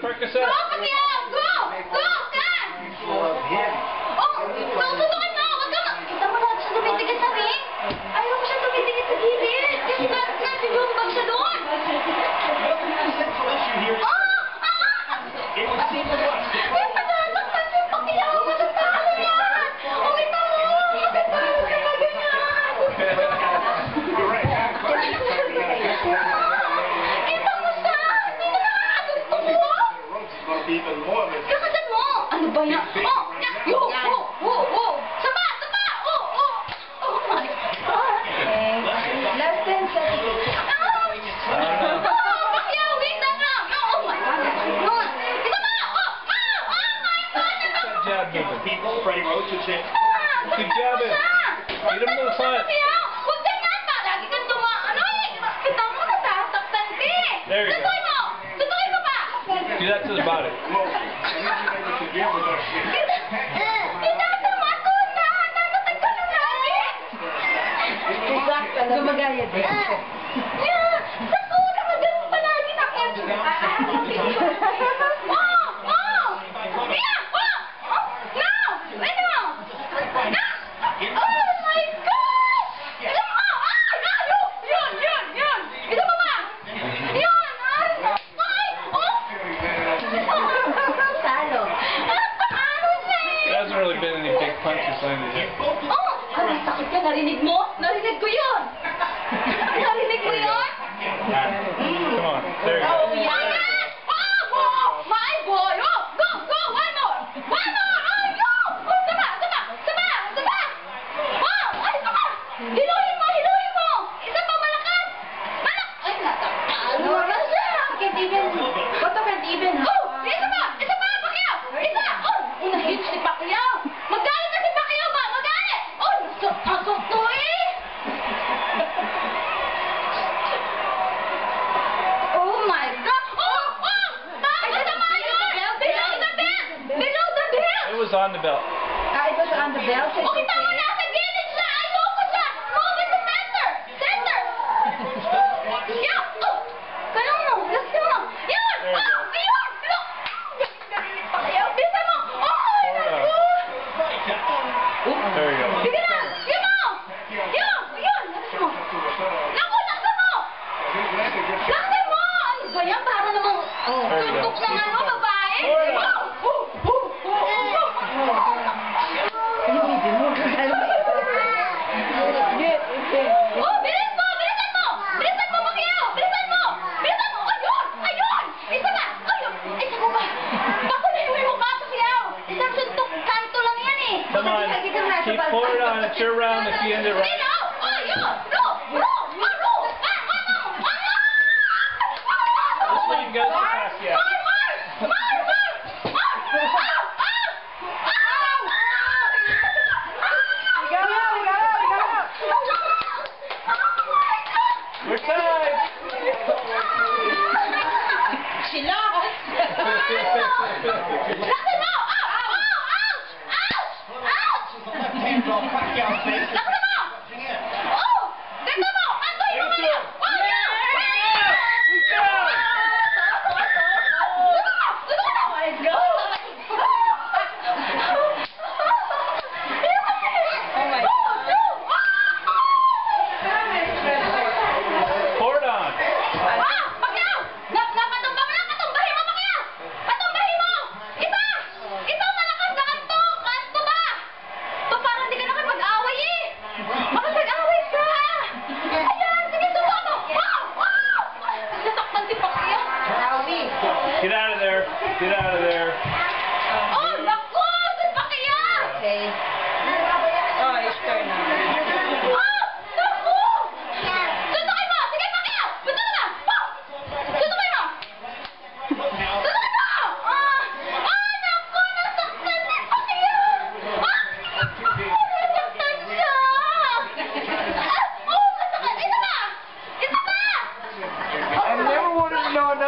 Porque você... É Nossa, viado! Put. Huwag ka pa. Lagi kang tumaano eh. Kita mo natasaktan ka eh. There you go. mo. Tutoy pa. Do that to the body. Itatama ko na. Natatag ka na lagi. Gumagaya din. Sakura ka ganun palagi. Nakaya. hasn't really been any big punches landed yet. Oh! Ang sakit ka, narinig mo? Narinig ko yun! narinig mo yun? Come on, there you go. Oh, yeah! Oh, oh, my boy! Oh, go, go! One more! One more! Oh! Oh! aan de bel. Ah, ik was aan de bel. in the right. This one goes to Pascal.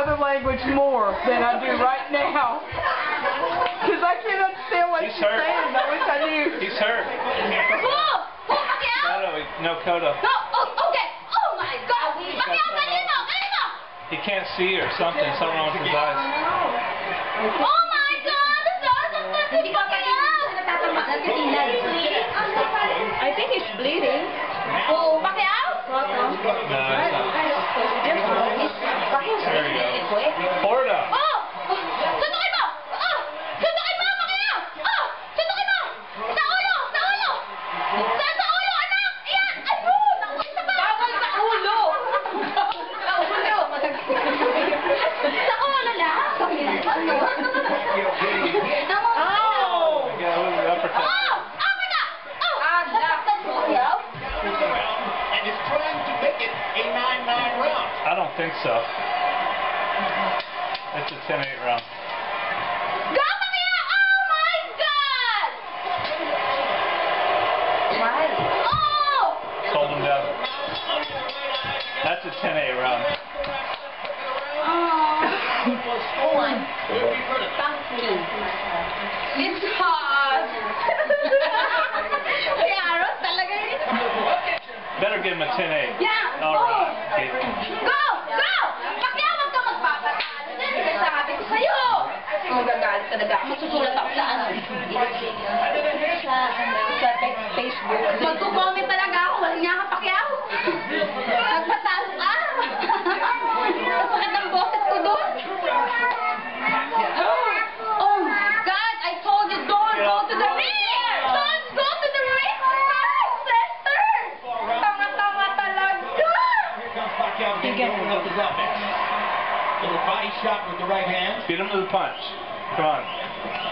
another language more than I do right now. Because I can't understand what He's she's hurt. saying. I wish I knew. He's hurt. No, Coda. No, oh, okay. Oh, my God. He can't see or something. Something wrong with his eyes. Oh, my God. The stars are flipping out. I think he's bleeding. Oh, Macau? No. think so. It's a 10-8 round. Go, Maria! Oh, my God! What? Oh! Hold him down. That's a 10-8 round. Oh. oh it's hard. Better give him a 10-8. Yeah. All right. Okay. Go! Go! Bakit huwag ka magpapatalo din. Nagsabi ko sa'yo. Magagalit talaga ako. Masusulat ako sa ano. Sa, ano, sa Facebook. Magkukomment talaga ako. Walang niya kapakyaw. Nagpatalo ka. Sakit ang boses ko doon. Oh, God, I told you, don't go to the right hand. Beat him to the punch. Come on.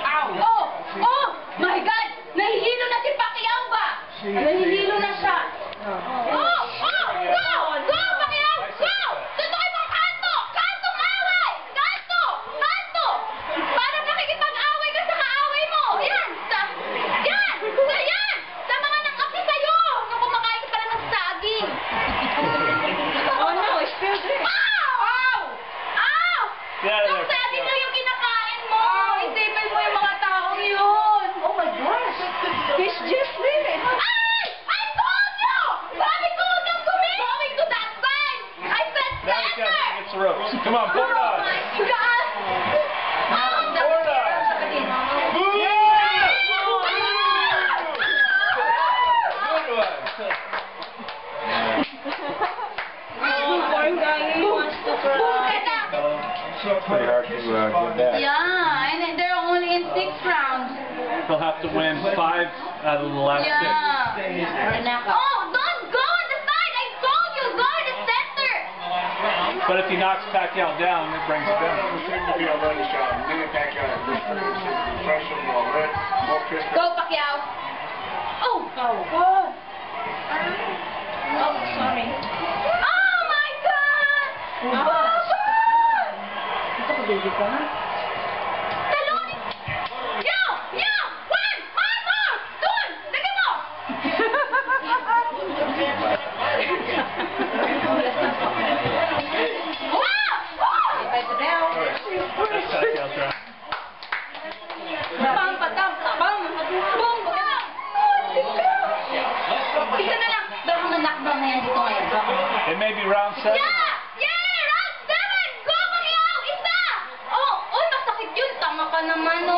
He'll have to win five out of the last yeah. six. Oh, don't go in the side! I told you, go in the center! But if he knocks Pacquiao down, it brings him. down. Go, Pacquiao! Oh! Oh. Oh, sorry. Oh, my God! Oh, my God! naman, no?